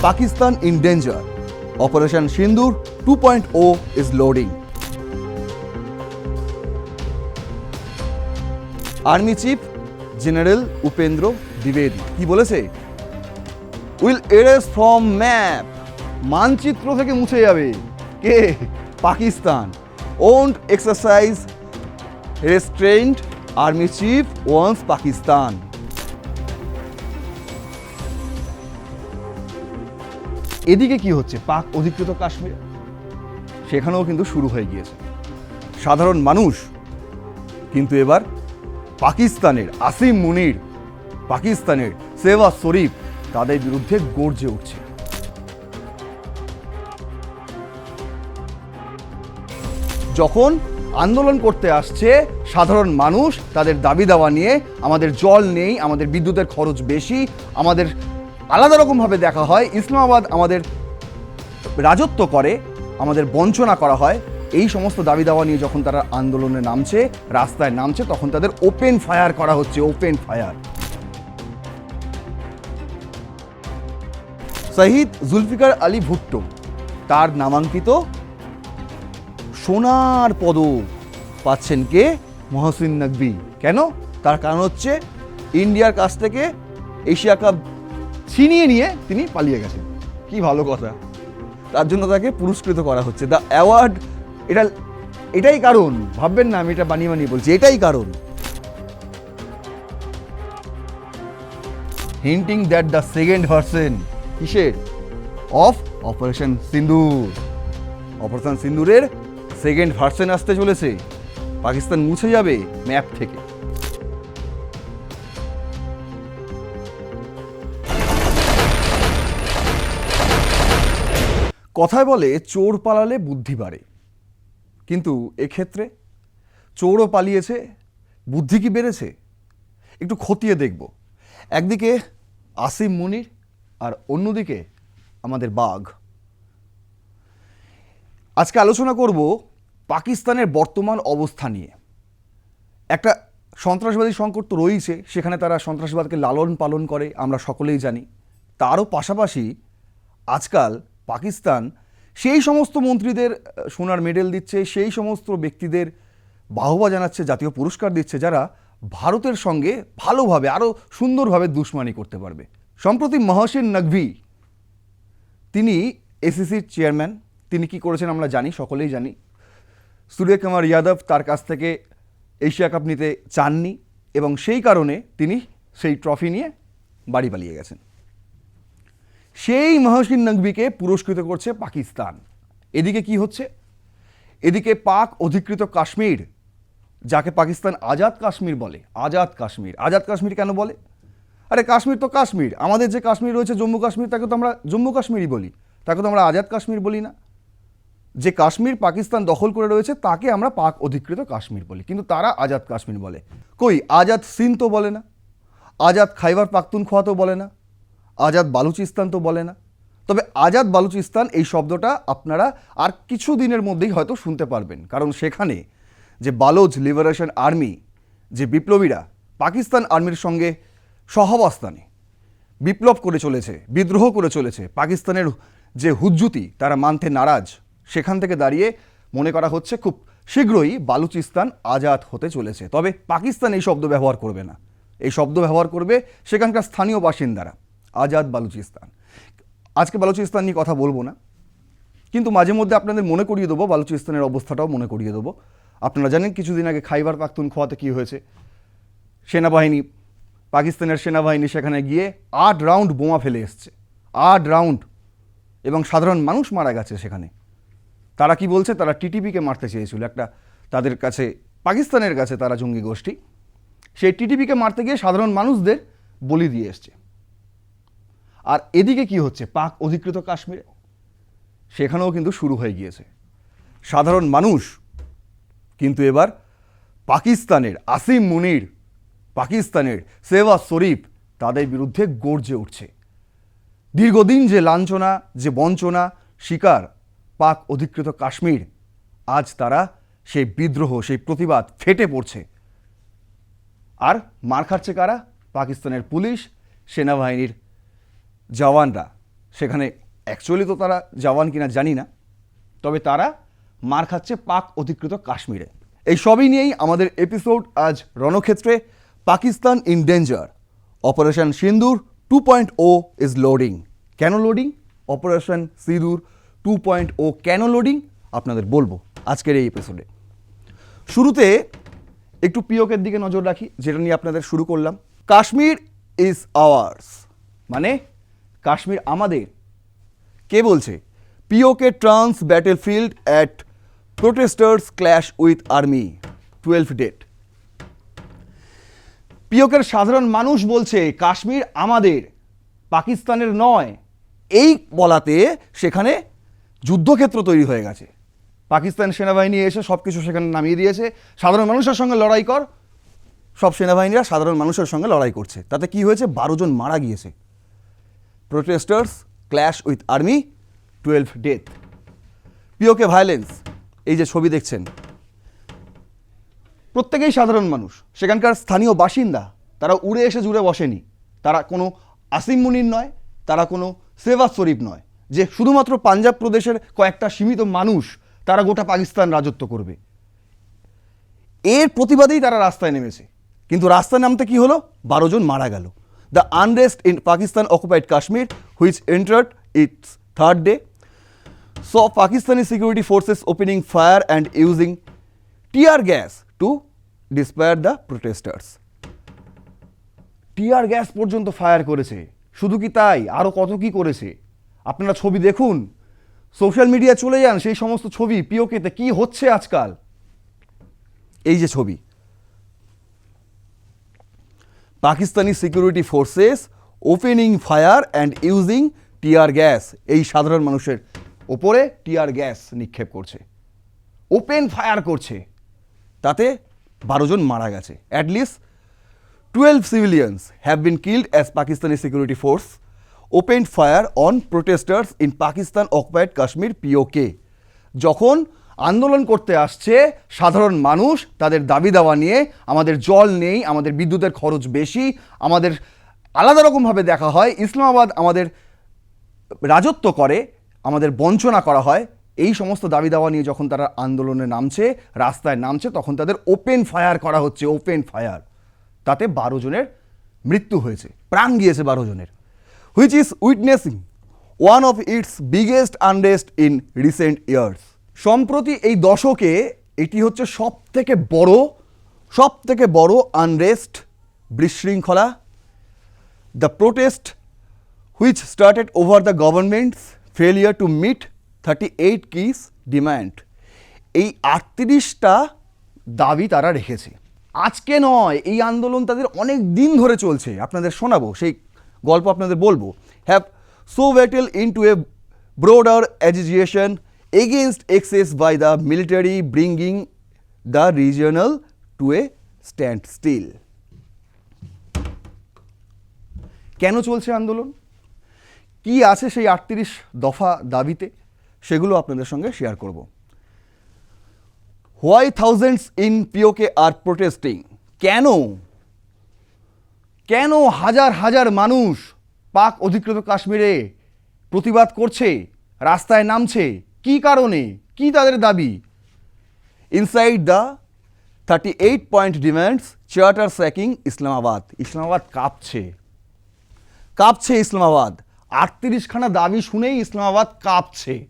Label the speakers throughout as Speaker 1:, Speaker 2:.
Speaker 1: Pakistan in danger. Operation Sindur 2.0 is loading. Army chief general Upendra দ্বিবেদী কি বলেছে? Will erase from map মানচিত্র থেকে মুছে যাবে। কে? Pakistan. Won't exercise restraint army chief warns Pakistan এদিকে কি হচ্ছে? পাক অধিকৃত কাশ্মীর। সেখানেও কিন্তু শুরু হয়ে গিয়েছে। সাধারণ মানুষ কিন্তু এবার পাকিস্তানের আসিম মুনির, পাকিস্তানের সেবা শরীফ তাদের বিরুদ্ধে গর্জে উঠছে। যখন আন্দোলন করতে আসছে, সাধারণ মানুষ তাদের দাবি দাওয়া নিয়ে, আমাদের জল নেই, আমাদের বিদ্যুতের খরচ বেশি, আমাদের আলাদা রকমভাবে দেখা হয়। ইসলামাবাদ আমাদের রাজত্ব করে, আমাদের বঞ্চনা করা হয়। এই সমস্ত দাবি দাওয়া নিয়ে যখন তারা আন্দোলনে নামছে, রাস্তায় নামছে, তখন তাদের ওপেন ফায়ার করা হচ্ছে ওপেন ফায়ার শহীদ জুলফিকার আলী ভুট্টো, তার নামাঙ্কিত সোনার পদক পাচ্ছেন কে? মহসিন নকবি কেন? তার কারণ হচ্ছে, ইন্ডিয়ার কাছ থেকে এশিয়া কাপ ছিনিয়ে নিয়ে তিনি পালিয়ে গেছেন। কি ভালো কথা। তার জন্য তাকে পুরস্কৃত করা হচ্ছে। দ্য অ্যাওয়ার্ড এটা, এটাই কারণ। ভাববেন না, আমি এটা বানিয়ে বানিয়ে বলছি। এটাই কারণ। Hinting that the second version কিসের? অফ অপারেশন সিন্দুর অপারেশন সিন্দুরের সেকেন্ড ভার্সন আসতে চলেছে। পাকিস্তান মুছে যাবে ম্যাপ থেকে। কথায় বলে চোর পালালে বুদ্ধি বাড়ে। কিন্তু এক্ষেত্রে চোরও পালিয়েছে, বুদ্ধি কি বেড়েছে? একটু খতিয়ে দেখব। একদিকে আসিম মুনির আর অন্যদিকে আমাদের বাঘ। আজকে আলোচনা করব পাকিস্তানের বর্তমান অবস্থা নিয়ে। একটা সন্ত্রাসবাদী সংকট তো রয়েছে সেখানে তারা সন্ত্রাসবাদকে লালন পালন করে, আমরা সকলেই জানি। তারও পাশাপাশি আজকাল পাকিস্তান, সেই সমস্ত মন্ত্রীদের সোনার মেডেল দিচ্ছে, সেই সমস্ত ব্যক্তিদের বাহবা জানাচ্ছে, জাতীয় পুরস্কার দিচ্ছে, যারা ভারতের সঙ্গে ভালোভাবে, আরও সুন্দরভাবে দুশ্মানি করতে পারবে। সম্প্রতি মহসিন নকভি তিনি এসিসির চেয়ারম্যান, তিনি কি করেছেন আমরা জানি, সকলেই জানি। সূর্য কুমার যাদব তার কাছ থেকে এশিয়া কাপ নিতে চাননি এবং সেই কারণে তিনি সেই ট্রফি নিয়ে বাড়ি পালিয়ে গেছেন। সেই মহসিন নকভিকে পুরস্কৃত করছে পাকিস্তান। এদিকে কি হচ্ছে? এদিকে পাক অধিকৃত কাশ্মীর, যাকে পাকিস্তান আজাদ কাশ্মীর বলে, আজাদ কাশ্মীর। আজাদ কাশ্মীর কেন বলে? আরে কাশ্মীর তো কাশ্মীর, আমাদের যে কাশ্মীর রয়েছে জম্মু কাশ্মীর, তাকে তো আমরা জম্মু কাশ্মীরই বলি, তাকে তো আমরা আজাদ কাশ্মীর বলি না। যে কাশ্মীর পাকিস্তান দখল করে রয়েছে, তাকে আমরা পাক অধিকৃত কাশ্মীর বলি, কিন্তু তারা আজাদ কাশ্মীর বলে। কই, আজাদ সিন তো বলে না, আজাদ খাইবার পাখতুনখোয়া তো বলে না আজাদ বালুচিস্তান তো বলে না। তবে আজাদ বালুচিস্তান এই শব্দটা আপনারা আর কিছু দিনের মধ্যেই হয়তো শুনতে পারবেন। কারণ সেখানে যে বালোজ লিবারেশন আর্মি, যে বিপ্লবীরা পাকিস্তান আর্মির সঙ্গে সহাবস্থানে বিপ্লব করে চলেছে, বিদ্রোহ করে চলেছে, পাকিস্তানের যে হুজ্জুতি তারা মানতে নারাজ, সেখান থেকে দাঁড়িয়ে মনে করা হচ্ছে খুব শীঘ্রই বালুচিস্তান আজাদ হতে চলেছে। তবে পাকিস্তান এই শব্দ ব্যবহার করবে না। এই শব্দ ব্যবহার করবে সেখানকার স্থানীয় বাসিন্দারা। আজাদ বালুচিস্তান। আজকে বালুচিস্তান নিয়ে কথা বলব না, কিন্তু মাঝে মধ্যে আপনাদের মনে করিয়ে দেবো, বালুচিস্তানের অবস্থাটাও মনে করিয়ে দেবো। আপনারা জানেন, কিছুদিন আগে খাইবার পাখতুনখোয়াতে কী হয়েছে? সেনাবাহিনী, পাকিস্তানের সেনাবাহিনী সেখানে গিয়ে আট রাউন্ড বোমা ফেলে এসছে। আট রাউন্ড, এবং সাধারণ মানুষ মারা গেছে সেখানে। তারা কি বলছে? তারা টিটিপিকে মারতে চেয়েছিল। একটা তাদের কাছে, পাকিস্তানের কাছে তারা জঙ্গি গোষ্ঠী। সেই টিটিপিকে মারতে গিয়ে সাধারণ মানুষদের বলি দিয়ে এসছে। আর এদিকে কি হচ্ছে? পাক অধিকৃত কাশ্মীরে। সেখানেও কিন্তু শুরু হয়ে গিয়েছে। সাধারণ মানুষ কিন্তু এবার পাকিস্তানের, আসিম মুনির পাকিস্তানের সেবা শরীফ তাদের বিরুদ্ধে গর্জে উঠছে। দীর্ঘদিন যে লাঞ্ছনা, যে বঞ্চনা, শিকার পাক অধিকৃত কাশ্মীর, আজ তারা সেই বিদ্রোহ, সেই প্রতিবাদ ফেটে পড়ছে। আর মার খাচ্ছে কারা? পাকিস্তানের পুলিশ, সেনাবাহিনীর জওয়ানরা। সেখানে অ্যাকচুয়ালি তো তারা জওয়ান কিনা জানি না। তবে তারা মার খাচ্ছে পাক অধিকৃত কাশ্মীরে। এই সবই নিয়েই আমাদের এপিসোড আজ রণক্ষেত্রে Pakistan in danger operation Sindoor two point O is loading কেন loading operation Sindoor two point O কেন লোডিং আপনাদের বলব আজকের এই এপিসোডে শুরুতে একটু পিওকের দিকে নজর রাখি, যেটা নিয়ে আপনাদের শুরু করলাম। কাশ্মীর ইজ আওয়ার্স মানে কাশ্মীর আমাদের। কে বলছে? PoK turns battlefield at protesters clash with army. Twelve death. পিওকের সাধারণ মানুষ বলছে, কাশ্মীর আমাদের, পাকিস্তানের নয়। এই বলাতে সেখানে যুদ্ধক্ষেত্র তৈরি হয়ে গেছে। পাকিস্তান সেনাবাহিনী এসে সব কিছু সেখানে নামিয়ে দিয়েছে। সাধারণ মানুষের সঙ্গে লড়াই কর। সব সেনাবাহিনীরা সাধারণ মানুষের সঙ্গে লড়াই করছে। তাতে কি হয়েছে? বারো জন মারা গিয়েছে। Protesters clash with army twelve death PoK violence এই যে ছবি দেখছেন। প্রত্যেকেই সাধারণ মানুষ। সেখানকার স্থানীয় বাসিন্দা, তারা উড়ে এসে জুড়ে বসেনি। তারা কোনো আসিম মুনির নয়, তারা কোনো সেবা শরীফ নয়। যে শুধুমাত্র পাঞ্জাব প্রদেশের কয়েকটা সীমিত মানুষ, তারা গোটা পাকিস্তান রাজত্ব করবে। এর প্রতিবাদেই তারা রাস্তায় নেমেছে। কিন্তু রাস্তায় নামতে কি হলো? বারো জন মারা গেল। The unrest in Pakistan occupied Kashmir which entered its third day saw Pakistani security forces opening fire and using tear gas to disperse the protesters. Tear gas পর্যন্ত ফায়ার করেছে। শুধু কি তাই? আরও কত কি করেছে? আপনারা ছবি দেখুন। সোশ্যাল মিডিয়া চলে যান, সেই সমস্ত ছবি, পিওকেতে কি হচ্ছে আজকাল? এই যে ছবি। Pakistani security forces opening fire and using tear gas এই সাধারণ মানুষের ওপরে টিয়ার গ্যাস নিক্ষেপ করছে। ওপেন ফায়ার করছে। তাতে বারো জন মারা গেছে। At least twelve civilians have been killed as Pakistani security force open fire on protesters in Pakistan occupied Kashmir PoK যখন আন্দোলন করতে আসছে সাধারণ মানুষ, তাদের দাবি দাওয়া নিয়ে। আমাদের জল নেই, আমাদের বিদ্যুতের খরচ বেশি, আমাদের আলাদা রকমভাবে দেখা হয়। ইসলামাবাদ আমাদের রাজত্ব করে, আমাদের বঞ্চনা করা হয়। এই সমস্ত দাবি দাওয়া নিয়ে যখন তারা আন্দোলনে নামছে, রাস্তায় নামছে, তখন তাদের ওপেন ফায়ার করা হচ্ছে ওপেন ফায়ার তাতে বারো জনের মৃত্যু হয়েছে, প্রাণ গিয়েছে বারো জনের। Which is witnessing one of its biggest unrest in recent years সম্প্রতি এই দশকে এটি হচ্ছে সব থেকে বড় সব থেকে বড় আনরেস্ট বিশৃঙ্খলা। The protest protest, which started over the government's failure to meet 38 keys demand, এই আটত্রিশটা দাবি তারা রেখেছে। আজকে নয় এই আন্দোলন তাদের অনেক দিন ধরে চলছে। আপনাদের শোনাবো সেই গল্প আপনাদের বলব। হ্যাভ সো ওয়েটেল into a broader agitation excess by the military bringing the regional to a standstill কেন চলছে আন্দোলন? কি আছে সেই আটত্রিশ দফা দাবিতে? সেগুলো আপনাদের সঙ্গে শেয়ার করব। Why thousands in PoK are protesting কেন? কেন হাজার হাজার মানুষ পাক অধিকৃত কাশ্মীরে প্রতিবাদ করছে, রাস্তায় নামছে? কি কারণে? কি তাদের দাবি? Inside the thirty eight point demands charter shaking Islamabad Islamabad কাঁপছে। কাঁপছে ইসলামাবাদ। আটত্রিশখানা দাবি শুনেই ইসলামাবাদ কাঁপছে।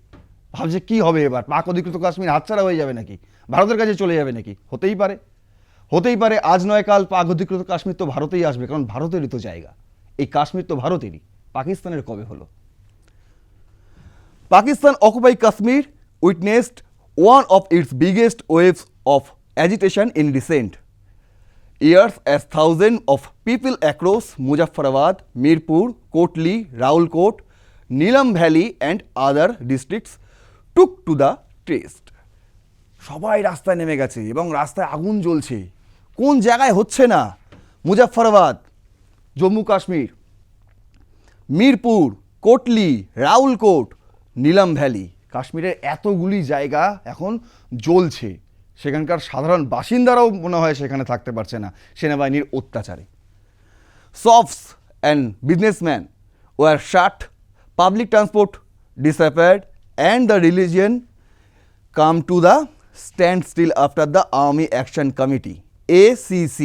Speaker 1: ভাবছে কি হবে এবার? পাক অধিকৃত কাশ্মীর হাতছাড়া হয়ে যাবে নাকি? ভারতের কাছে চলে যাবে নাকি? হতেই পারে। হতেই পারে, আজ নয় কাল পাক অধিকৃত কাশ্মীর তো ভারতেই আসবে, কারণ ভারতেরই তো জায়গা। এই কাশ্মীর তো ভারতেরই। পাকিস্তানের কবে হলো? Pakistan occupy Kashmir witnessed one of its biggest waves of agitation in recent years as thousands of people across Muzaffarabad, Mirpur, Kotli, Rawalkot, Neelam Valley and other districts took to the streets. সবাই রাস্তায় নেমে গেছে এবং রাস্তায় আগুন জ্বলছে কোন জায়গায় হচ্ছে না মুজাফফরাবাদ জম্মু কাশ্মীর মিরপুর কোটলি রাউলকোট নীলাম ভ্যালি, কাশ্মীরের এতগুলি জায়গা এখন জ্বলছে। সেখানকার সাধারণ বাসিন্দারাও মনে হয় সেখানে থাকতে পারছে না, সেনাবাহিনীর অত্যাচারে। Shops and businessman were shut public transport disappeared and the religion come to the standstill after the Army Action Committee ACC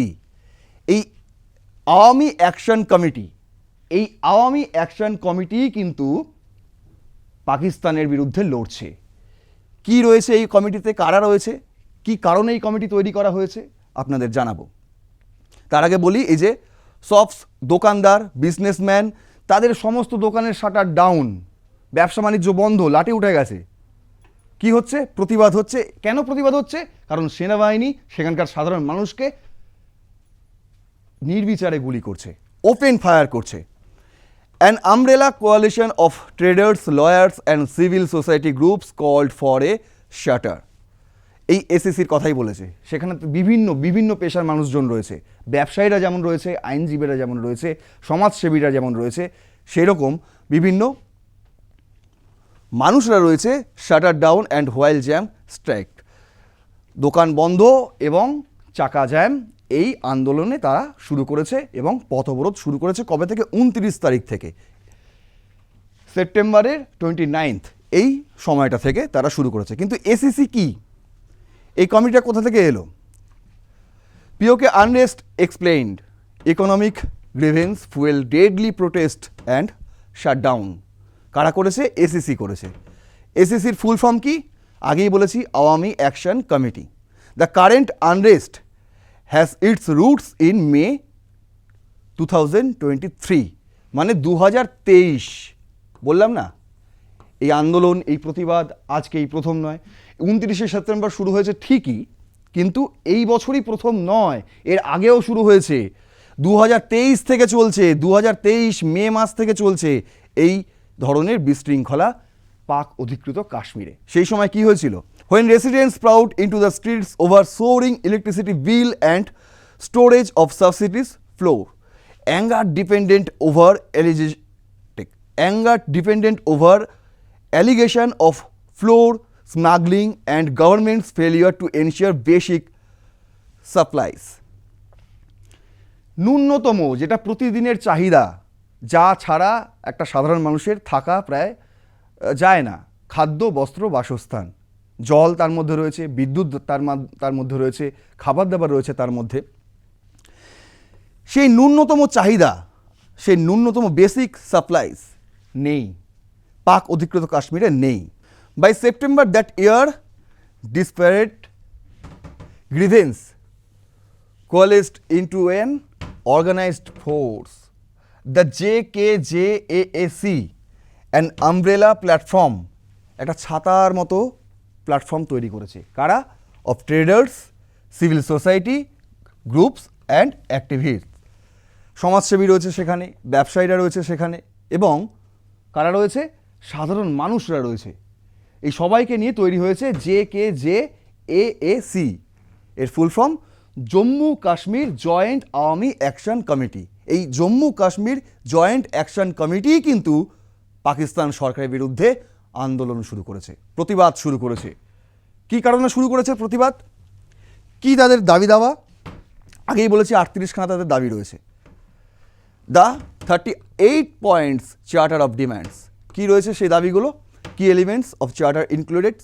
Speaker 1: এই আওয়ামী অ্যাকশন কমিটি, এই আওয়ামী অ্যাকশন কমিটি কিন্তু পাকিস্তানের বিরুদ্ধে লড়ছে। কি রয়েছে এই কমিটিতে? কারা রয়েছে? কি কারণে এই কমিটি তৈরি করা হয়েছে? আপনাদের জানাব। তার আগে বলি, এই যে শপস দোকানদার, বিজনেসম্যান, তাদের সমস্ত দোকানের শাটার ডাউন, ব্যবসা বাণিজ্য বন্ধ লাটে উঠে গেছে। কি হচ্ছে? প্রতিবাদ হচ্ছে। কেন প্রতিবাদ হচ্ছে? কারণ সেনাবাহিনী, সেখানকার সাধারণ মানুষকে নির্বিচারে গুলি করছে, ওপেন ফায়ার করছে। An umbrella coalition of traders lawyers and civil society groups called for a shutter এই এসএসসির কথাই বলেছে। সেখানে বিভিন্ন বিভিন্ন পেশার মানুষজন রয়েছে। ব্যবসায়ীরা যেমন রয়েছে, আইনজীবীরা যেমন রয়েছে, সমাজসেবীরা যেমন রয়েছে সেই রকম বিভিন্ন মানুষরা রয়েছে shutter down and wheel jam strike দোকান বন্ধ এবং চাকা জ্যাম এই আন্দোলনে তারা শুরু করেছে এবং পথ অবরোধ শুরু করেছে কবে থেকে? উনত্রিশ তারিখ থেকে। সেপ্টেম্বরের টোয়েন্টি নাইনথ এই সময়টা থেকে তারা শুরু করেছে। কিন্তু এসিসি কি? এই কমিটিটা কোথা থেকে এলো? PoK unrest explained. Economic grievance fuel deadly protest and shutdown কারা করেছে? এসিসি করেছে। এসিসির ফুল ফর্ম কি? আগেই বলেছি, Awami action committee. The current unrest in May two thousand twenty three মানে দু হাজার তেইশ। বললাম না? এই আন্দোলন, এই প্রতিবাদ আজকে এই প্রথম নয়। উনত্রিশে সেপ্টেম্বর শুরু হয়েছে ঠিকই, কিন্তু এই বছরই প্রথম নয়। এর আগেও শুরু হয়েছে। দু হাজার তেইশ থেকে চলছে দু হাজার তেইশ মে মাস থেকে চলছে এই ধরনের বিশৃঙ্খলা পাক অধিকৃত কাশ্মীরে। সেই সময় কি হয়েছিল? Residents poured into the streets over soaring electricity bill and shortage of subsidies flour anger dependent over take anger dependent over allegation of floor smuggling and government's failure to ensure basic supplies. ন্যূনতম যেটা প্রতিদিনের চাহিদা, যা ছাড়া একটা সাধারণ মানুষের থাকা প্রায় যায় না। খাদ্য, বস্ত্র, বাসস্থান। জল তার মধ্যে রয়েছে বিদ্যুৎ তার তার মধ্যে রয়েছে খাবার দাবার রয়েছে তার মধ্যে। সেই ন্যূনতম চাহিদা সেই ন্যূনতম বেসিক সাপ্লাইজ নেই। পাক অধিকৃত কাশ্মীরে নেই। By September that year disparate grievance coalesced into an organized force. The JKJAAC, an umbrella platform, একটা ছাতার মতো প্ল্যাটফর্ম তৈরি করেছে। কারা? Of traders civil society groups and activist সমাজসেবী রয়েছে সেখানে, ব্যবসায়ীরা রয়েছে সেখানে এবং কারা রয়েছে? সাধারণ মানুষরা রয়েছে। এই সবাইকে নিয়ে তৈরি হয়েছে J K J A A C. এর full form Jammu Kashmir joint Awami action committee. এই Jammu Kashmir joint action committee কিন্তু পাকিস্তান সরকারের বিরুদ্ধে আন্দোলন শুরু করেছে, প্রতিবাদ শুরু করেছে। কি কারণে শুরু করেছে প্রতিবাদ? কি তাদের দাবি দাওয়া? আগেই বলেছি, আটত্রিশখানা তাদের দাবি রয়েছে। The thirty eight points charter of demands. কী রয়েছে সেই দাবিগুলো? কি এলিমেন্টস অফ চার্টার ইনক্লুডেড?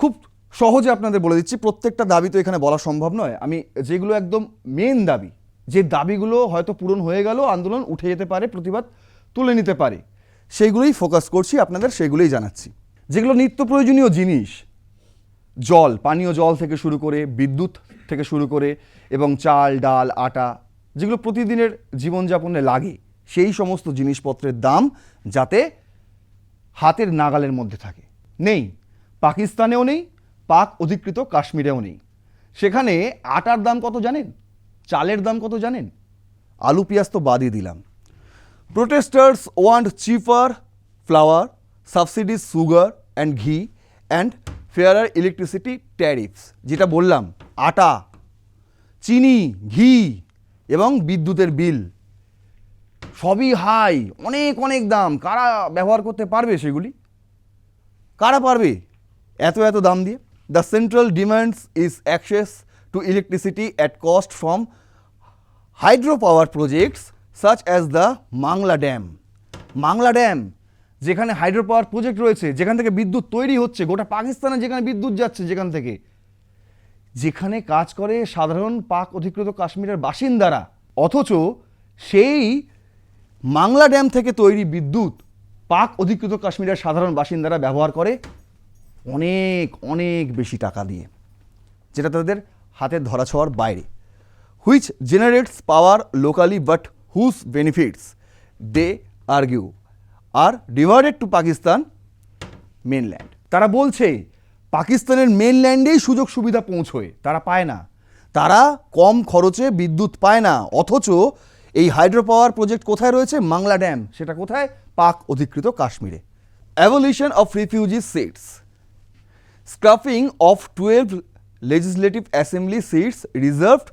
Speaker 1: খুব সহজে আপনাদের বলে দিচ্ছি, প্রত্যেকটা দাবি তো এখানে বলা সম্ভব নয়। আমি যেগুলো একদম মেন দাবি, যে দাবিগুলো হয়তো পূরণ হয়ে গেল, আন্দোলন উঠে যেতে পারে, প্রতিবাদ তুলে নিতে পারে। সেইগুলোই ফোকাস করছি, আপনাদের সেগুলোই জানাচ্ছি। যেগুলো নিত্য প্রয়োজনীয় জিনিস, জল, পানীয় জল থেকে শুরু করে, বিদ্যুৎ থেকে শুরু করে এবং চাল, ডাল, আটা, যেগুলো প্রতিদিনের জীবনযাপনে লাগে, সেই সমস্ত জিনিসপত্রের দাম যাতে হাতের নাগালের মধ্যে থাকে। নেই, পাকিস্তানেও নেই, পাক অধিকৃত কাশ্মীরেও নেই। সেখানে আটার দাম কত জানেন? চালের দাম কত জানেন? আলু, পেঁয়াজ তো বাদই দিলাম। Protesters want cheaper flour subsidies sugar and ghee and fairer electricity tariffs যেটা বললাম, আটা, চিনি, ঘি এবং বিদ্যুতের বিল। সবই হাই অনেক অনেক দাম। কারা ব্যবহার করতে পারবে সেগুলি? কারা পারবে? এত এত দাম দিয়ে। The central demands is access to electricity at cost from hydropower projects such as the Mangla dam Mangla dam যেখানে হাইড্রো পাওয়ার প্রজেক্ট রয়েছে, যেখান থেকে বিদ্যুৎ তৈরি হচ্ছে, গোটা পাকিস্তানে যেখানে বিদ্যুৎ যাচ্ছে যেখান থেকে, যেখানে কাজ করে সাধারণ পাক অধিকৃত কাশ্মীরের বাসিন্দারা, অথচ সেই মাংলা ড্যাম থেকে তৈরি বিদ্যুৎ পাক অধিকৃত কাশ্মীরের সাধারণ বাসিন্দারা ব্যবহার করে অনেক অনেক বেশি টাকা দিয়ে, যেটা তাদের হাতের ধরাছোঁয়ার বাইরে which generates power locally but whose benefits they argue are divided to Pakistan mainland তারা বলছে, পাকিস্তানের মেনল্যান্ডেই সুযোগ সুবিধা পৌঁছয়, তারা পায় না। তারা কম খরচে বিদ্যুৎ পায় না, অথচ এই হাইড্রো পাওয়ার প্রজেক্ট কোথায় রয়েছে? মাংলা ড্যাম। সেটা কোথায়? পাক অধিকৃত কাশ্মীরে। Abolition of refugee seats scrapping of 12 legislative assembly seats reserved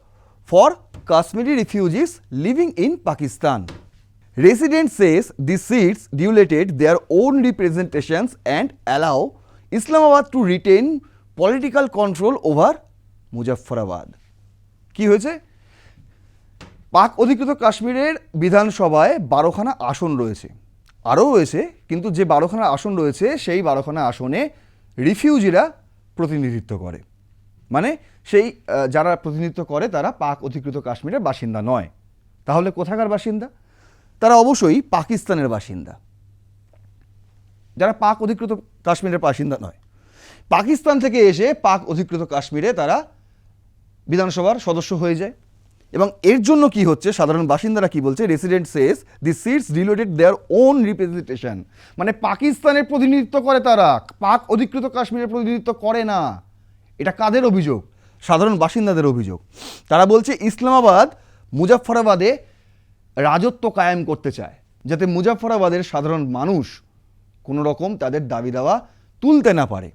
Speaker 1: for Kashmiri refugees living in Pakistan. Residents says these seats dilated their own representations and allow Islamabad to retain political control over Muzaffarabad. কি হয়েছে পাক অধিকৃত কাশ্মীরের বিধানসভায় বারোখানা আসন রয়েছে আরও রয়েছে কিন্তু যে বারোখানা আসন রয়েছে সেই বারোখানা আসনে রিফিউজিরা প্রতিনিধিত্ব করে মানে সেই যারা প্রতিনিধিত্ব করে তারা পাক অধিকৃত কাশ্মীরের বাসিন্দা নয়। তাহলে কোথাকার বাসিন্দা? তারা অবশ্যই পাকিস্তানের বাসিন্দা। যারা পাক অধিকৃত কাশ্মীরের বাসিন্দা নয়। পাকিস্তান থেকে এসে পাক অধিকৃত কাশ্মীরে তারা বিধানসভার সদস্য হয়ে যায়। এবং এর জন্য কি হচ্ছে? সাধারণ বাসিন্দারা কি বলছে? Resident says the seats related their own representation মানে পাকিস্তানের প্রতিনিধিত্ব করে তারা, পাক অধিকৃত কাশ্মীরের প্রতিনিধিত্ব করে না। এটা কাদের অভিযোগ? সাধারণ বাসিন্দাদের অভিযোগ। তারা বলছে, ইসলামাবাদ মুজাফফরাবাদে রাজত্ব কায়েম করতে চায়, যাতে মুজাফফরাবাদের সাধারণ মানুষ কোনো রকম তাদের দাবি দাওয়া তুলতে না পারে।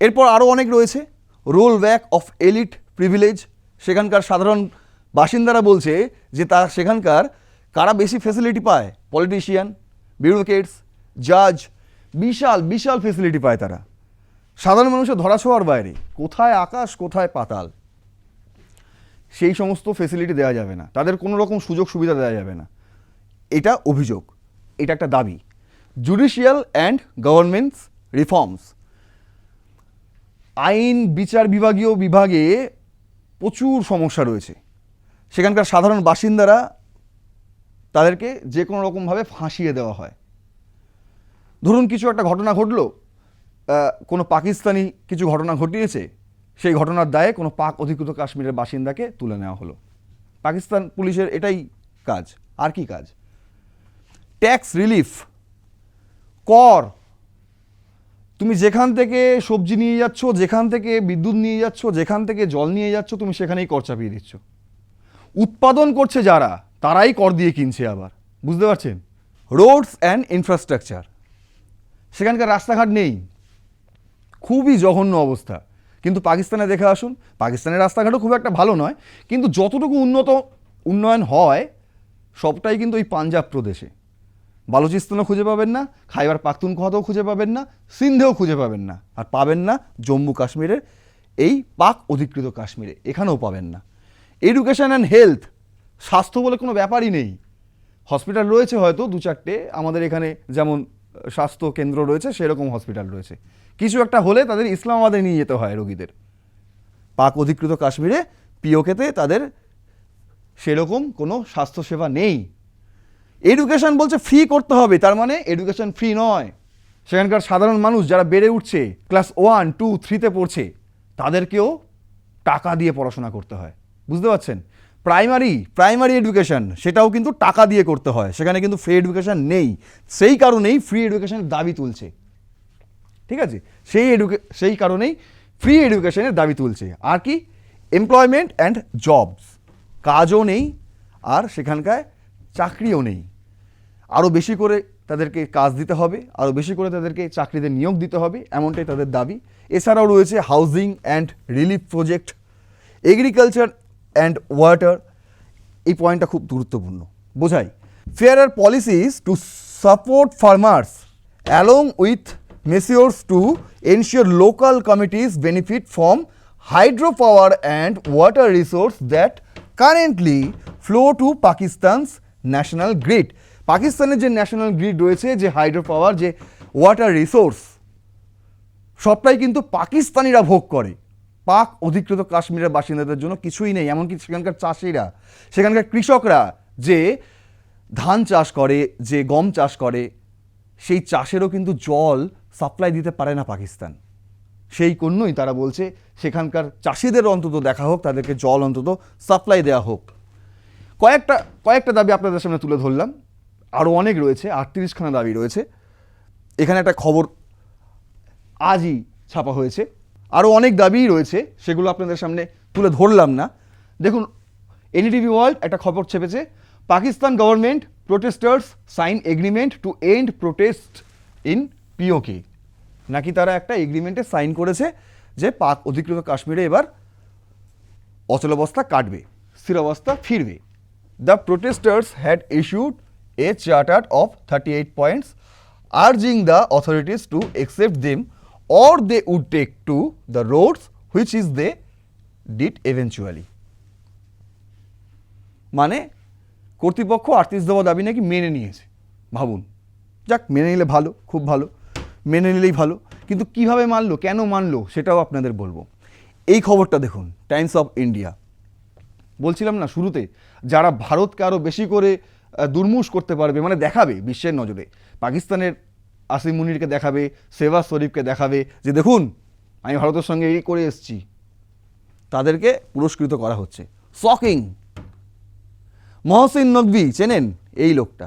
Speaker 1: এরপর আরও অনেক রয়েছে, roll back of elite privilege. সেখানকার সাধারণ বাসিন্দারা বলছে যে তার সেখানকার কারা বেশি ফেসিলিটি পায়? পলিটিশিয়ান বিউরোক্রেটস জাজ বিশাল বিশাল ফেসিলিটি পায় তারা। সাধারণ মানুষের ধরাছোঁয়ার বাইরে। কোথায় আকাশ, কোথায় পাতাল? সেই সমস্ত ফেসিলিটি দেওয়া যাবে না। তাদের কোনো রকম সুযোগ সুবিধা দেওয়া যাবে না। এটা অভিযোগ। এটা একটা দাবি। জুডিশিয়াল অ্যান্ড গভর্নমেন্টস রিফর্মস আইন বিচার বিভাগীয় বিভাগে প্রচুর সমস্যা রয়েছে। সেখানকার সাধারণ বাসিন্দারা তাদেরকে যে কোনো রকমভাবে ফাঁসিয়ে দেওয়া হয়। ধরুন কিছু একটা ঘটনা ঘটলো। কোনো পাকিস্তানি কিছু ঘটনা ঘটিয়েছে? সেই ঘটনার দায়ে কোনো পাক অধিকৃত কাশ্মীরের বাসিন্দাকে তুলে নেওয়া হলো। পাকিস্তান পুলিশের এটাই কাজ। আর কি কাজ? Tax relief. কর। তুমি যেখান থেকে সবজি নিয়ে যাচ্ছ, যেখান থেকে বিদ্যুৎ নিয়ে যাচ্ছ, যেখান থেকে জল নিয়ে যাচ্ছ, তুমি সেখানেই কর চাপিয়ে দিচ্ছ। উৎপাদন করছে যারা, তারাই কর দিয়ে কিনছে আবার। বুঝতে পারছেন? Roads and infrastructure. সেখানকার রাস্তাঘাট নেই। খুবই জঘন্য অবস্থা। কিন্তু পাকিস্তানে দেখে আসুন, পাকিস্তানের রাস্তাঘাটও খুব একটা ভালো নয়, কিন্তু যতটুকু উন্নত উন্নয়ন হয়, সবটাই কিন্তু ওই পাঞ্জাব প্রদেশে। বালুচিস্তানও খুঁজে পাবেন না, খাইবার পাখতুনখোয়াতেও খুঁজে পাবেন না, সিন্ধেও খুঁজে পাবেন না, আর পাবেন না জম্মু কাশ্মীরের এই পাক অধিকৃত কাশ্মীরে, এখানেও পাবেন না। এডুকেশন অ্যান্ড হেলথ স্বাস্থ্য বলে কোনো ব্যাপারই নেই। হসপিটাল রয়েছে হয়তো দু চারটে, আমাদের এখানে যেমন, স্বাস্থ্য কেন্দ্র রয়েছে, সেরকম হসপিটাল রয়েছে। কিছু একটা হলে তাদের ইসলামাবাদে নিয়ে যেতে হয় রোগীদের। পাক অধিকৃত কাশ্মীরে পিওকেতে তাদের সেরকম কোনো স্বাস্থ্যসেবা নেই। এডুকেশন বলছে ফ্রি করতে হবে, তার মানে এডুকেশন ফ্রি নয়। সেখানকার সাধারণ মানুষ যারা বেড়ে উঠছে, ক্লাস ওয়ান, টু, থ্রিতে পড়ছে, তাদেরকেও টাকা দিয়ে পড়াশোনা করতে হয়। বুঝতে পারছেন? প্রাইমারি প্রাইমারি এডুকেশন, সেটাও কিন্তু টাকা দিয়ে করতে হয়। সেখানে কিন্তু ফ্রি এডুকেশন নেই। সেই কারণেই ফ্রি এডুকেশনের দাবি তুলছে। ঠিক আছে? সেই এডুকে সেই কারণেই ফ্রি এডুকেশনের দাবি তুলছে। আর কি? এমপ্লয়মেন্ট অ্যান্ড জবস কাজও নেই, আর সেখানকার চাকরিও নেই। আরও বেশি করে তাদেরকে কাজ দিতে হবে আরও বেশি করে তাদেরকে চাকরিতে নিয়োগ দিতে হবে, এমনটাই তাদের দাবি। এছাড়াও রয়েছে housing and relief project agriculture and water এই পয়েন্টটা খুব গুরুত্বপূর্ণ। বোঝাই। Fair policies to support farmers along with to ensure local committees benefit from hydro power and water resource that currently flow to Pakistan's national grid পাকিস্তানের যে national grid রয়েছে, যে hydro power যে ওয়াটার রিসোর্স সবটাই কিন্তু পাকিস্তানিরা ভোগ করে। পাক অধিকৃত কাশ্মীরের বাসিন্দাদের জন্য কিছুই নেই, এমনকি সেখানকার চাষিরা, সেখানকার কৃষকরা যে ধান চাষ করে, যে গম চাষ করে, সেই চাষেরও কিন্তু জল সাপ্লাই দিতে পারে না পাকিস্তান। সেই জন্যই তারা বলছে, সেখানকার চাষিদের অন্তত দেখা হোক, তাদেরকে জল অন্তত সাপ্লাই দেওয়া হোক। কয়েকটা কয়েকটা দাবি আপনাদের সামনে তুলে ধরলাম। আরও অনেক রয়েছে, আটত্রিশখানা দাবি রয়েছে। এখানে একটা খবর আজই ছাপা হয়েছে। আরও অনেক দাবিই রয়েছে, সেগুলো আপনাদের সামনে তুলে ধরলাম না। দেখুন, এনডিটিভি ওয়ার্ল্ড একটা খবর ছেপেছে, Pakistan government protesters sign agreement to end protest in PoK নাকি তারা একটা এগ্রিমেন্টে সাইন করেছে যে পাক অধিকৃত কাশ্মীরে এবার অচলাবস্থা কাটবে স্থিরাবস্থা ফিরবে। The protesters had issued a charter of thirty eight points urging the authorities to accept them or they would take to the roads which is they did eventually মানে কর্তৃপক্ষ আটত্রিশ দেওয়া দাবি নাকি মেনে নিয়েছে, ভাবুন। যাক, মেনে নিলে ভালো, খুব ভালো। মেনে নিলেই ভালো। কিন্তু কীভাবে মানলো, কেন মানলো, সেটাও আপনাদের বলব। এই খবরটা দেখুন টাইমস অফ ইন্ডিয়া বলছিলাম না শুরুতে, যারা ভারতকে আরও বেশি করে দুর্মুষ করতে পারবে মানে দেখাবে বিশ্বের নজরে। পাকিস্তানের আসিম মুনিরকে দেখাবে সেবাজ শরীফকে দেখাবে, যে দেখুন, আমি ভারতের সঙ্গে এই করে এসেছি। তাদেরকে পুরস্কৃত করা হচ্ছে। শকিং মহসিন নকবি চেনেন? এই লোকটা।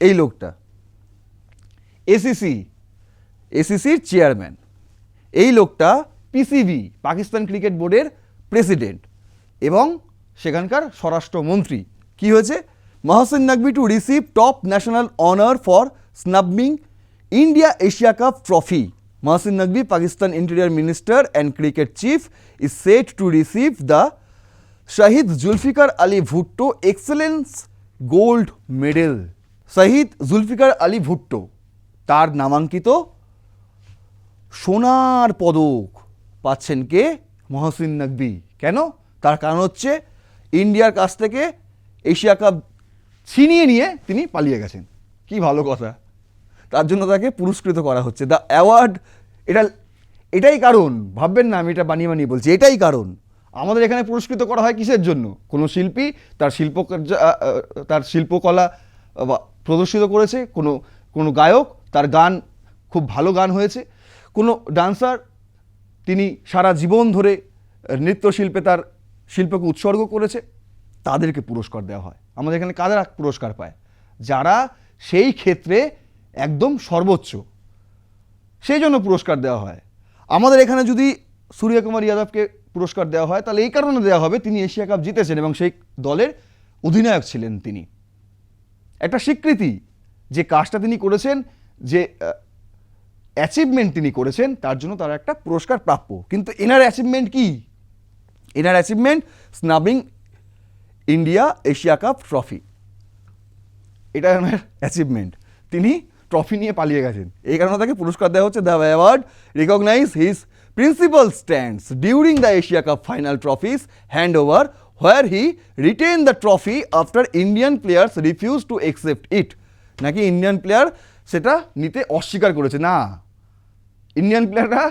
Speaker 1: এই লোকটা। এসিসি এসিসির চেয়ারম্যান এই লোকটা পিসিবি পাকিস্তান ক্রিকেট বোর্ডের প্রেসিডেন্ট এবং সেখানকার স্বরাষ্ট্রমন্ত্রী। কি হয়েছে? Mohsin Naqvi to receive top national honour for snubbing India Asia cup trophy Mohsin Naqvi Pakistan interior minister and cricket chief is set to receive the Shaheed Zulfikar Ali Bhutto excellence gold medal Shaheed Zulfikar Ali Bhutto তার নামাঙ্কিত সোনার পদক পাচ্ছেন কে? মহসিন নকবি কেন? তার কারণ হচ্ছে ইন্ডিয়ার কাছ থেকে এশিয়া কাপ ছিনিয়ে নিয়ে তিনি পালিয়ে গেছেন। কি ভালো কথা। তার জন্য তাকে পুরস্কৃত করা হচ্ছে। দ্য অ্যাওয়ার্ড এটা, এটাই কারণ। ভাববেন না, আমি এটা বানিয়ে বানিয়ে বলছি। এটাই কারণ। আমাদের এখানে পুরস্কৃত করা হয় কিসের জন্য? কোনো শিল্পী তার শিল্প তার শিল্পকলা প্রদর্শিত করেছে? কোনো কোনো গায়ক তার গান খুব ভালো গান হয়েছে। কোনো ডান্সার তিনি সারা জীবন ধরে নৃত্যশিল্পে তার শিল্পকে উৎসর্গ করেছে, তাদেরকে পুরস্কার দেওয়া হয়। আমাদের এখানে কাদের পুরস্কার পায়? যারা সেই ক্ষেত্রে একদম সর্বোচ্চ, সেই জন্য পুরস্কার দেওয়া হয়। আমাদের এখানে যদি সূর্যকুমার যাদবকে পুরস্কার দেওয়া হয়, তাহলে এই কারণে দেওয়া হবে, তিনি এশিয়া কাপ জিতেছেন এবং সেই দলের অধিনায়ক ছিলেন তিনি। একটা স্বীকৃতি যে কাজটা তিনি করেছেন যে অ্যাচিভমেন্ট তিনি করেছেন, তার জন্য তার একটা পুরস্কার প্রাপ্য। কিন্তু এনার অ্যাচিভমেন্ট কি? এনার achievement snubbing India Asia cup trophy এটা ওনার অ্যাচিভমেন্ট তিনি ট্রফি নিয়ে পালিয়ে গেছেন। এই কারণে তাকে পুরস্কার দেওয়া হচ্ছে। The award recognise his principal stands during the Asia cup final trophies hand over where he retain the trophy after Indian players refuse to accept it নাকি ইন্ডিয়ান প্লেয়ার সেটা নিতে অস্বীকার করেছে। না ইন্ডিয়ান প্লেয়াররা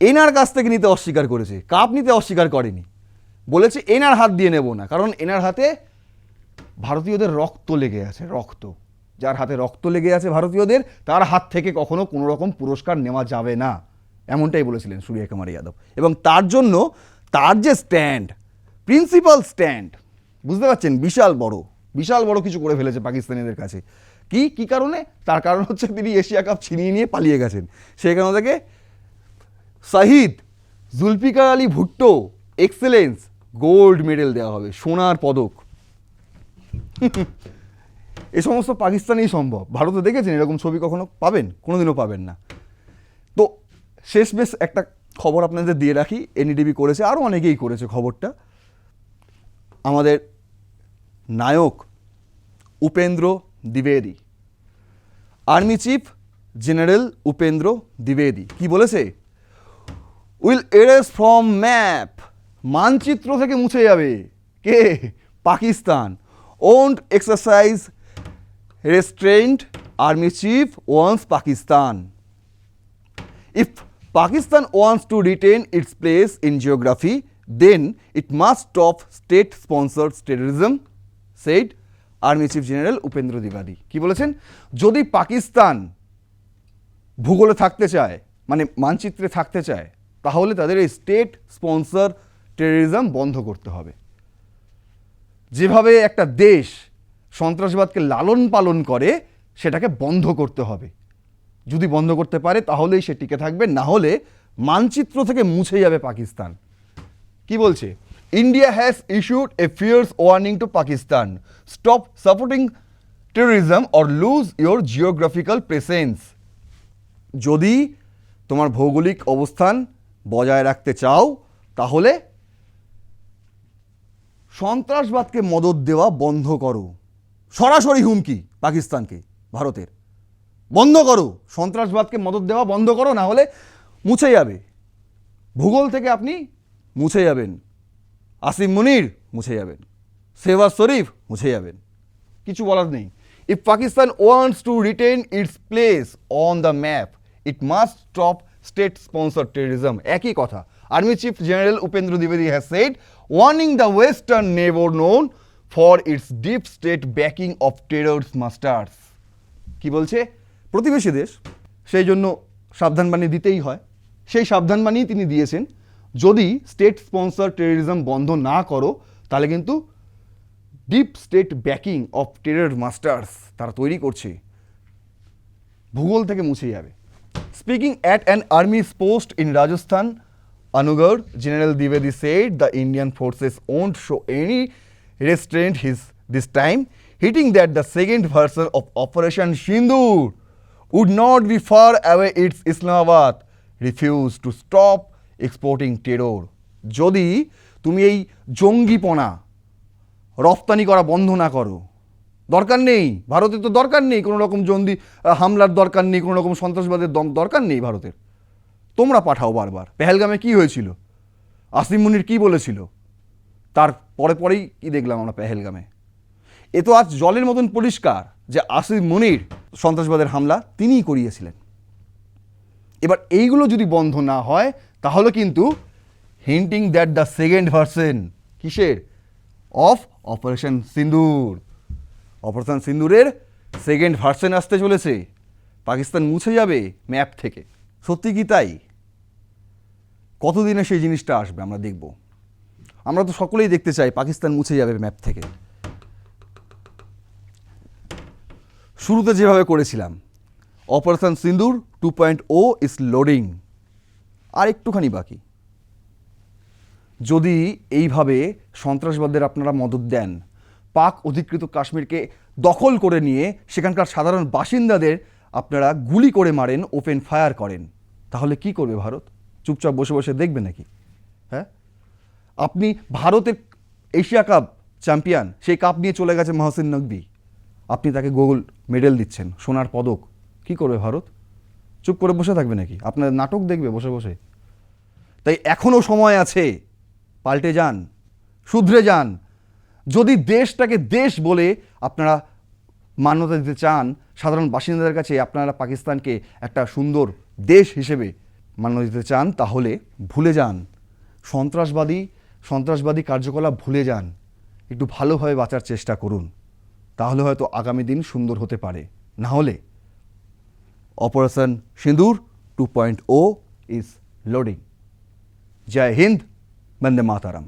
Speaker 1: এনার কাছ থেকে নিতে অস্বীকার করেছে। কাপ নিতে অস্বীকার করেনি। বলেছে এনার হাত দিয়ে নেব না, কারণ এনার হাতে ভারতীয়দের রক্ত লেগে আছে, রক্ত। যার হাতে রক্ত লেগে আছে ভারতীয়দের, তার হাত থেকে কখনো কোনো রকম পুরস্কার নেওয়া যাবে না, এমনটাই বলেছিলেন সূর্যকুমার যাদব। এবং তার জন্য তার যে স্ট্যান্ড প্রিন্সিপাল স্ট্যান্ড বুঝতে পারছেন? বিশাল বড় বিশাল বড় কিছু করে ফেলেছে পাকিস্তানিদের কাছে। কি কি কারণে? তার কারণ হচ্ছে তিনি এশিয়া কাপ ছিনিয়ে নিয়ে পালিয়ে গেছেন। সেই কারণ থেকে Shaheed, Zulfikar Ali Bhutto, excellence, gold medal দেওয়া হবে, সোনার পদক। এ সমস্ত পাকিস্তানেই সম্ভব। ভারতে দেখেছেন এরকম ছবি কখনো পাবেন? কোনোদিনও পাবেন না। তো শেষ বেশ একটা খবর আপনাদের দিয়ে রাখি। এনডিটিভি করেছে আরও অনেকেই করেছে খবরটা। আমাদের নায়ক উপেন্দ্র দ্বিবেদী। আর্মি চিফ জেনারেল উপেন্দ্র দ্বিবেদী কি বলেছে? উইল এরেস ফ্রম ম্যাপ মানচিত্র থেকে মুছে যাবে। কে? Pakistan. Won't exercise restraint army chief warns Pakistan if Pakistan wants to retain its place in geography then it must stop state sponsored terrorism said Army Chief General Upendra দ্বিবেদী কি বলেছেন? যদি পাকিস্তান ভূগোলে থাকতে চায় মানে মানচিত্রে থাকতে চায়, তাহলে তাদের এই স্টেট স্পন্সর টেররিজম বন্ধ করতে হবে। যেভাবে একটা দেশ সন্ত্রাসবাদকে লালন পালন করে, সেটাকে বন্ধ করতে হবে। যদি বন্ধ করতে পারে, তাহলেই সে টিকে থাকবে, না হলে মানচিত্র থেকে মুছে যাবে পাকিস্তান। কি বলছে? India has issued a fierce warning to Pakistan stop supporting terrorism or lose your geographical presence যদি তোমার ভৌগোলিক অবস্থান বজায় রাখতে চাও, তাহলে সন্ত্রাসবাদকে মদত দেওয়া বন্ধ করো। সরাসরি হুমকি পাকিস্তানকে, ভারতের। বন্ধ করো। সন্ত্রাসবাদকে মদত দেওয়া বন্ধ করো, না হলে মুছে যাবে। ভূগোল থেকে আপনি মুছে যাবেন। আসিম মুনির মুছে যাবেন। সেবাজ শরীফ মুছে যাবেন। কিছু বলার নেই। If Pakistan wants to retain its place on the map it must stop state sponsor terrorism একই কথা। Army chief general Upendra দ্বিবেদী has said warning the western neighbour known for its deep state backing of terror masters কি বলছে? প্রতিবেশী দেশ। সেই জন্য সাবধানবাণী দিতেই হয়। সেই সাবধানবাণী তিনি দিয়েছেন। যদি স্টেট স্পন্সর টেরোরিজম বন্ধ না করো, তাহলে কিন্তু deep state backing of terror masters তারা তৈরি করছে। ভূগোল থেকে মুছে যাবে। Speaking at an army post in Rajasthan Anupgarh general দ্বিবেদী said the Indian forces won't show any restraint his this time hinting that the second version of operation Sindoor would not be far away its Islamabad refuse to stop exporting terror যদি তুমি এই জঙ্গিপনা রপ্তানি করা বন্ধ না করো, দরকার নেই ভারতের তো দরকার নেই, কোনো রকম জঙ্গি হামলার দরকার নেই, কোনো রকম সন্ত্রাসবাদের দম- দরকার নেই ভারতের। তোমরা পাঠাও বারবার। পেহেলগামে কি হয়েছিল? আসিম মুনির কী বলেছিল? তার পরে পরেই কি দেখলাম আমরা পেহেলগামে? এ তো আজ জলের মতন পরিষ্কার যে আসিফ মুনির সন্ত্রাসবাদের হামলা তিনিই করিয়েছিলেন। এবার এইগুলো যদি বন্ধ না হয় তাহলে কিন্তু hinting that the second version কিসের? অফ অপারেশন সিন্দুর অপারেশন সিন্দুরের সেকেন্ড ভার্সেন আসতে চলেছে। পাকিস্তান মুছে যাবে ম্যাপ থেকে। সত্যি কি তাই? কতদিনে সেই জিনিসটা আসবে আমরা দেখব। আমরা তো সকলেই দেখতে চাই পাকিস্তান মুছে যাবে ম্যাপ থেকে। শুরুতে যেভাবে করেছিলাম operation Sindoor two point O is loading আর একটুখানি বাকি। যদি এইভাবে সন্ত্রাসবাদের আপনারা মদত দেন, পাক অধিকৃত কাশ্মীরকে দখল করে নিয়ে সেখানকার সাধারণ বাসিন্দাদের আপনারা গুলি করে মারেন, ওপেন ফায়ার করেন, তাহলে কি করবে ভারত? চুপচাপ বসে বসে দেখবে নাকি? হ্যাঁ? আপনি ভারতের এশিয়া কাপ চ্যাম্পিয়ন, সেই কাপ নিয়ে চলে গেছে মহসিন নকবি আপনি তাকে গোল মেডেল দিচ্ছেন, সোনার পদক। কি করবে ভারত? চুপ করে বসে থাকবে নাকি? আপনার নাটক দেখবে বসে বসে। তাই এখনও সময় আছে। পাল্টে যান, শুধরে যান। যদি দেশটাকে দেশ বলে আপনারা মান্যতা দিতে চান, সাধারণ বাসিন্দাদের কাছে আপনারা পাকিস্তানকে একটা সুন্দর দেশ হিসেবে মান্যতা দিতে চান, তাহলে ভুলে যান। সন্ত্রাসবাদী সন্ত্রাসবাদী কার্যকলাপ ভুলে যান। একটু ভালোভাবে বাঁচার চেষ্টা করুন। তাহলে হয়তো আগামী দিন সুন্দর হতে পারে। না হলে two point O is loading Jai Hind Vande Mataram